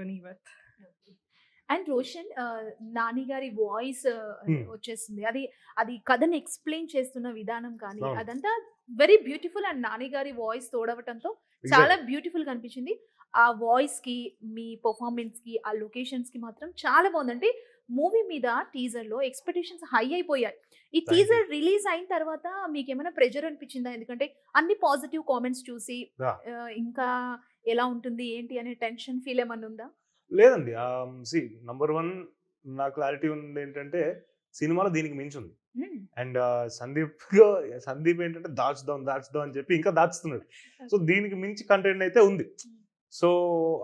journey with. And Roshan Nani గారి voice. వచ్చేస్తుంది. అది అది కథని ఎక్స్ప్లెయిన్ చేస్తున్న విధానం కానీ. అదంతా వెరీ బ్యూటిఫుల్ అండ్ నాని గారి వాయిస్ తోడవటంతో చాలా బ్యూటిఫుల్గా అనిపించింది ఆ వాయిస్కి మీ పర్ఫార్మెన్స్కి ఆ లొకేషన్స్కి మాత్రం చాలా బాగుందంటే మూవీ మీద టీజర్లో ఎక్స్పెక్టేషన్స్ హై అయిపోయాయి. ఈ. టీజర్ రిలీజ్ అయిన తర్వాత మీకు ఏమైనా ప్రెజర్ అనిపించిందా? ఎందుకంటే అన్ని పాజిటివ్ కామెంట్స్ చూసి ఇంకా ఎలా ఉంటుంది ఏంటి అనే టెన్షన్ ఫీల్ ఏమన్నా ఉందా? లేదండి. సి నంబర్ వన్ నా క్లారిటీ ఉంది ఏంటంటే సినిమాలో దీనికి మించి ఉంది అండ్ సందీప్ సందీప్ ఏంటంటే దాచుదాం దాచుదాం అని చెప్పి ఇంకా దాచుతున్నాడు. సో దీనికి మించి కంటెంట్ అయితే ఉంది. So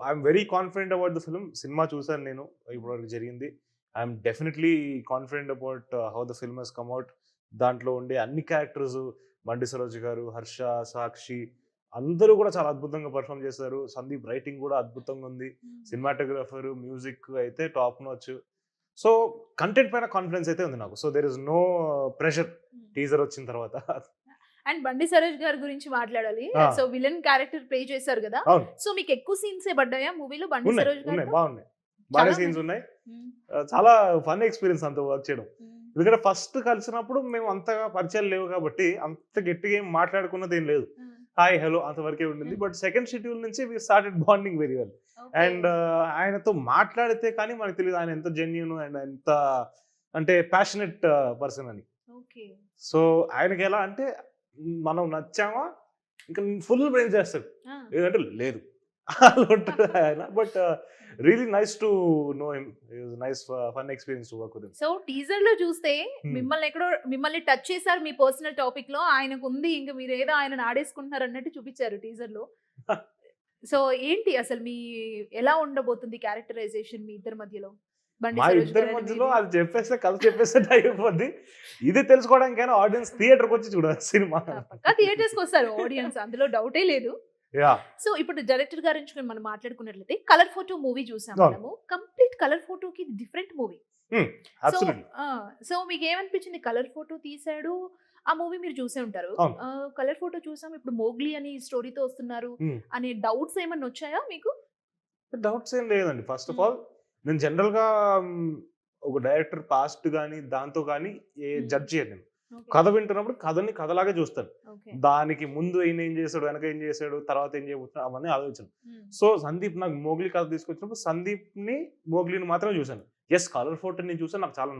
I'm very confident about the film. Cinema చూసాను నేను ఇప్పటివరకు జరిగింది. I'm definitely confident about how the film has come out దాంట్లో ఉండే అన్ని క్యారెక్టర్స్ బండి సరోజ్ గారు హర్ష సాక్షి అందరూ కూడా చాలా అద్భుతంగా పర్ఫామ్ చేశారు. సందీప్ రైటింగ్ కూడా అద్భుతంగా ఉంది. సినిమాటోగ్రఫర్ మ్యూజిక్ అయితే టాప్ నొచ్చు సో కంటెంట్ పైన కాన్ఫిడెన్స్ అయితే ఉంది నాకు. So there is no pressure teaser వచ్చిన తర్వాత. అండ్ బండి సరోజ్ గారి గురించి మాట్లాడాలి. సో విలన్ క్యారెక్టర్ ప్లే చేశారు కదా. సో మీకు ఎక్కువ సీన్స్ ఏ పడ్డాయా మూవీలో బండి సరోజ్ గారు బాగున్నాయి. బాగా సీన్స్ ఉన్నాయి. చాలా ఫన్ ఎక్స్పీరియన్స్ అంత వర్క్ చేయడం. ఎందుకంటే ఫస్ట్ కలిసినప్పుడు మేము అంతగా పరిచయాలు లేవు కాబట్టి అంత గట్టిగా ఏం మాట్లాడుకున్నది ఏం లేదు. హాయ్ హలో అంతవరకే ఉండింది. Mm. బట్ సెకండ్ షెడ్యూల్ నుంచి we started bonding very well. And ఆయనతో మాట్లాడితే కానీ మనకు తెలియదు ఆయన ఎంత జెన్యున్ అండ్ ఎంత అంటే ప్యాషనెట్ పర్సన్ అని. ఓకే. సో ఆయనకి ఎలా అంటే మనం నచ్చామా? ఇంకా ఫుల్ బ్రెయిన్ చేస్తాడు. లేదంటే లేదు. ఉంటాడు ఆయన. But really nice to know him nice fun experience to work with so టీజర్లో చూస్తే Hmm. మిమ్మల్ని ఎక్కడో మిమ్మల్ని టచ్ చేశారు మీ పర్సనల్ టాపిక్లో. ఆయనకు ఉంది ఇంకా మీరు ఏదో ఆయన ఆడేసుకుంటున్నారు అన్నట్టు చూపించారు టీజర్లో. సో ఏంటి అసలు మీ ఎలా ఉండబోతుంది క్యారెక్టరైజేషన్ మీ ఇద్దరి మధ్యలో? మా ఇద్దరి మధ్యలో? అది చెప్పేస్తే కథ చెప్పేస్తే అయిపోద్ది. ఇది తెలుసుకోవడానికైనా ఆడియన్స్ థియేటర్కి వచ్చి చూడాలి సినిమా. పక్కా థియేటర్స్కి వస్తారు ఆడియన్స్ అందులో డౌటే లేదు. సో ఇప్పుడు డైరెక్టర్ గారి నుంచి మనం మాట్లాడుకున్నట్లయితే కలర్ ఫోటో మూవీ చూసాం. మనము. కంప్లీట్ కలర్ ఫోటోకి డిఫరెంట్ మూవీ. సో మీకు ఏమనిపించింది కలర్ ఫోటో తీసాడు ఆ మూవీ మీరు చూసే ఉంటారు. కలర్ ఫోటో చూసాం. ఇప్పుడు మోగ్లీ అని స్టోరీతో వస్తున్నారు. అనే డౌట్స్ ఏమన్నా వచ్చాయా మీకు? డౌట్స్ ఏం లేదండి. First of. ఆల్ నేను జనరల్గా ఒక డైరెక్టర్ పాస్ట్ కానీ దాంతో కానీ ఏ. జడ్జ్ చేయను కథ వింటున్నప్పుడు కథని కథలాగే చూస్తాను ఓకే. దానికి ముందు ఈయన ఏం చేశాడు వెనక ఏం చేశాడు తర్వాత ఏం చేయబోతున్నాడు అవన్నీ ఆలోచన సో సందీప్ నాకు మోగ్లీ కథ తీసుకొచ్చినప్పుడు సందీప్ని మోగ్లీని మాత్రమే చూశాను. ఎస్ కలర్ ఫోటో నేను చూసాను నాకు చాలా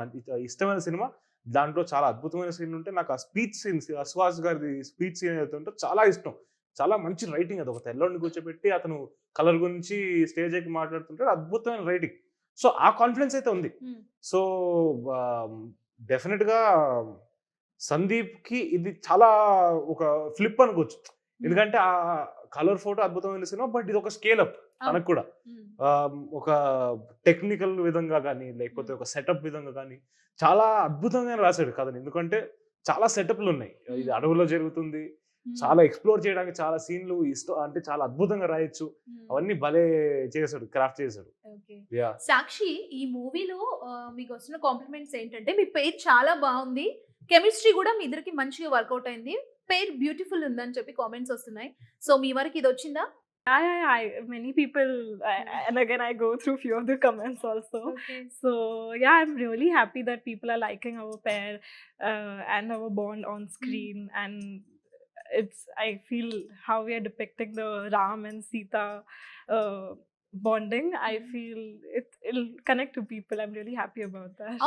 ఇష్టమైన సినిమా. దాంట్లో చాలా అద్భుతమైన సీన్ ఉంటే నాకు ఆ స్పీచ్ సీన్ అశ్వాస్ గారి స్పీచ్ సీన్ ఏదైతే ఉంటే చాలా ఇష్టం. చాలా మంచి రైటింగ్ అది. ఒక తెల్లోడిని కూర్చోబెట్టి అతను కలర్ గురించి స్టేజ్ ఎక్కి మాట్లాడుతుంటాడు అద్భుతమైన రైటింగ్ సో ఆ కాన్ఫిడెన్స్ అయితే ఉంది. సో డెఫినెట్ గా సందీప్కి ఇది చాలా ఒక ఫ్లిప్ అనుకోవచ్చు. ఎందుకంటే ఆ కలర్ ఫోటో అద్భుతమైన సినిమా బట్ ఇది ఒక స్కేల్ అప్ తనకు కూడా. ఒక టెక్నికల్ విధంగా కానీ లేకపోతే ఒక సెటప్ విధంగా కానీ చాలా అద్భుతంగా రాశాడు కథని. ఎందుకంటే చాలా సెటప్లు ఉన్నాయి. ఇది అడవిలో జరుగుతుంది. చాలా ఎక్స్ప్లోర్ చేయడానికి చాలా సీన్లు ఇష్టం అంటే చాలా అద్భుతంగా రాయొచ్చు. అవన్నీ భలే చేశాడు క్రాఫ్ట్ చేశాడు. సాక్షి ఈ మూవీలో మీకు వస్తున్న కాంప్లిమెంట్స్ ఏంటంటే మీ పేరు చాలా బాగుంది. కెమిస్ట్రీ కూడా మీ ఇద్దరికి మంచిగా వర్కౌట్ అయింది పేరు బ్యూటిఫుల్ ఉందని చెప్పి కామెంట్స్ వస్తున్నాయి సో మీ వరకు ఇది వచ్చిందా Yeah, yeah, yeah. I, many people, I, I- and again, I go through few of the comments also. So yeah, I'm really happy that people are liking our pair uh, and our bond on screen, and it's I feel how we are depicting the Ram and Sita uh, bonding. I Mm. feel it it'll connect to people. I'm really happy about that.